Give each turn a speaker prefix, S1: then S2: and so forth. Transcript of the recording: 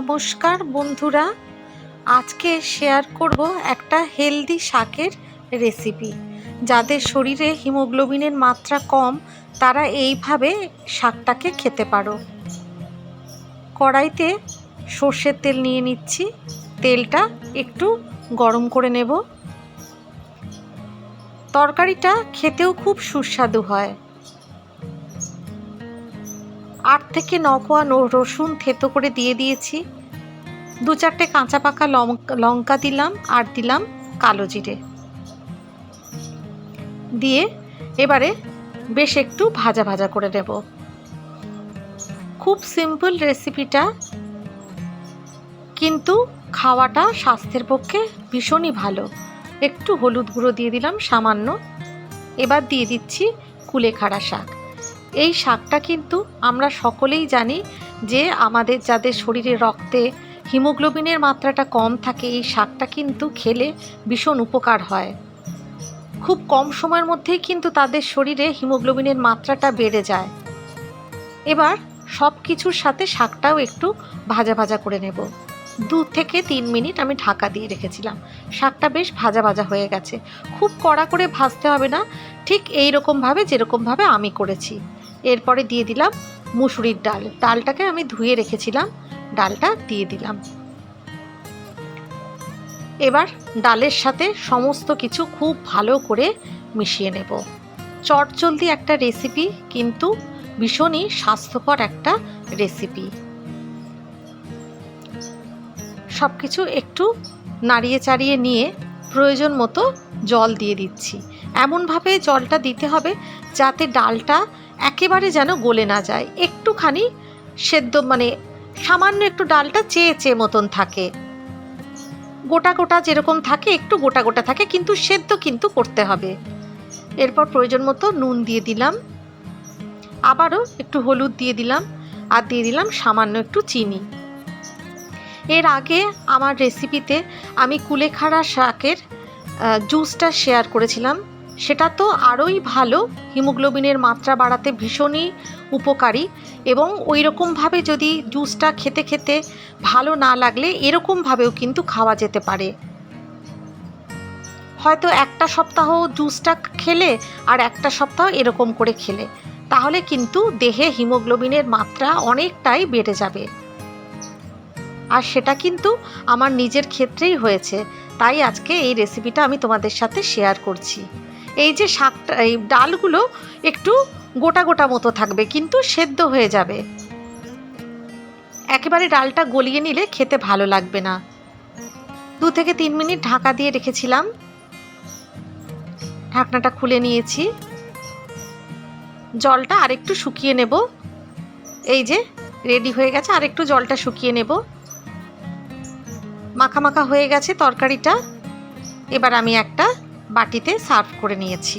S1: নমস্কার বন্ধুরা। আজকে শেয়ার করব একটা হেলদি শাকের রেসিপি যাদের শরীরে হিমোগ্লোবিনের মাত্রা কম, তারা এইভাবে শাকটাকে খেতে পারো। কড়াইতে সর্ষের তেল নিয়ে নিচ্ছি। তেলটা একটু গরম করে নেব। তরকারিটা খেতেও খুব সুস্বাদু হয়। আট থেকে ন কোয়া রসুন থেতো করে দিয়ে দিয়েছি। দু চারটে কাঁচা পাকা লঙ্কা দিলাম, আর দিলাম কালো জিরে। দিয়ে এবারে বেশ একটু ভাজা ভাজা করে নেব। খুব সিম্পল রেসিপিটা, কিন্তু খাওয়াটা স্বাস্থ্যের পক্ষে ভীষণই ভালো। একটু হলুদ গুঁড়ো দিয়ে দিলাম সামান্য। এবার দিয়ে দিচ্ছি কুলেখাড়া শাক। এই শাকটা কিন্তু আমরা সকলেই জানি যে আমাদের যাদের শরীরে রক্তে হিমোগ্লোবিনের মাত্রাটা কম থাকে, এই শাকটা কিন্তু খেলে ভীষণ উপকার হয়। খুব কম সময়ের মধ্যেই কিন্তু তাদের শরীরে হিমোগ্লোবিনের মাত্রাটা বেড়ে যায়। এবার সব কিছুর সাথে শাকটাও একটু ভাজা ভাজা করে নেব। দু থেকে তিন মিনিট আমি ঢাকা দিয়ে রেখেছিলাম। শাকটা বেশ ভাজা ভাজা হয়ে গেছে। খুব কড়া করে ভাজতে হবে না। ঠিক এই রকমভাবে যেরকমভাবে আমি করেছি। এরপরে দিয়ে দিলাম মুসুরির ডাল। ডালটাকে আমি ধুয়ে রেখেছিলাম, ডালটা দিয়ে দিলাম। এবার ডালের সাথে সমস্ত কিছু খুব ভালো করে মিশিয়ে নেব। চটজলদি একটা রেসিপি কিন্তু ভীষণই স্বাস্থ্যকর একটা রেসিপি। সব কিছু একটু নাড়িয়ে চাড়িয়ে নিয়ে প্রয়োজন মতো জল দিয়ে দিচ্ছি। এমনভাবে জলটা দিতে হবে যাতে ডালটা একেবারে যেন গলে না যায়। একটুখানি সেদ্ধ মানে সামান্য একটু ডালটা চেয়ে চেয়ে মতন থাকে। গোটা গোটা যেরকম থাকে, একটু গোটা গোটা থাকে, কিন্তু সেদ্ধ কিন্তু করতে হবে। এরপর প্রয়োজন মতো নুন দিয়ে দিলাম। আবারও একটু হলুদ দিয়ে দিলাম আর দিয়ে দিলাম সামান্য একটু চিনি। এর আগে আমার রেসিপিতে আমি কুলেখাড়া শাকের জুসটা শেয়ার করেছিলাম। সেটা তো আরোই ভালো। হিমোগ্লোবিনের মাত্রা বাড়াতে ভীষণই উপকারী এবং ওই রকমভাবে যদি জুসটা খেতে খেতে ভালো না লাগলে এরকমভাবেও কিন্তু খাওয়া যেতে পারে। হয়তো একটা সপ্তাহ জুসটা খেলে আর একটা সপ্তাহ এরকম করে খেলে। তাহলে কিন্তু দেহে হিমোগ্লোবিনের মাত্রা অনেকটাই বেড়ে যাবে। আর সেটা কিন্তু আমার নিজের ক্ষেত্রেই হয়েছে। তাই আজকে এই রেসিপিটা আমি তোমাদের সাথে শেয়ার করছি। এই যে শাকটা, এই ডালগুলো একটু গোটা গোটা মতো থাকবে, কিন্তু সেদ্ধ হয়ে যাবে। একেবারে ডালটা গলিয়ে নিলে খেতে ভালো লাগবে না। দু থেকে তিন মিনিট ঢাকা দিয়ে রেখেছিলাম। ঢাকনাটা খুলে নিয়েছি। জলটা আরেকটু শুকিয়ে নেব। এই যে রেডি হয়ে গেছে, আরেকটু জলটা শুকিয়ে নেব। মাখা মাখা হয়ে গেছে তরকারিটা। এবার আমি একটা বাটিতে সার্ভ করে নিয়েছি।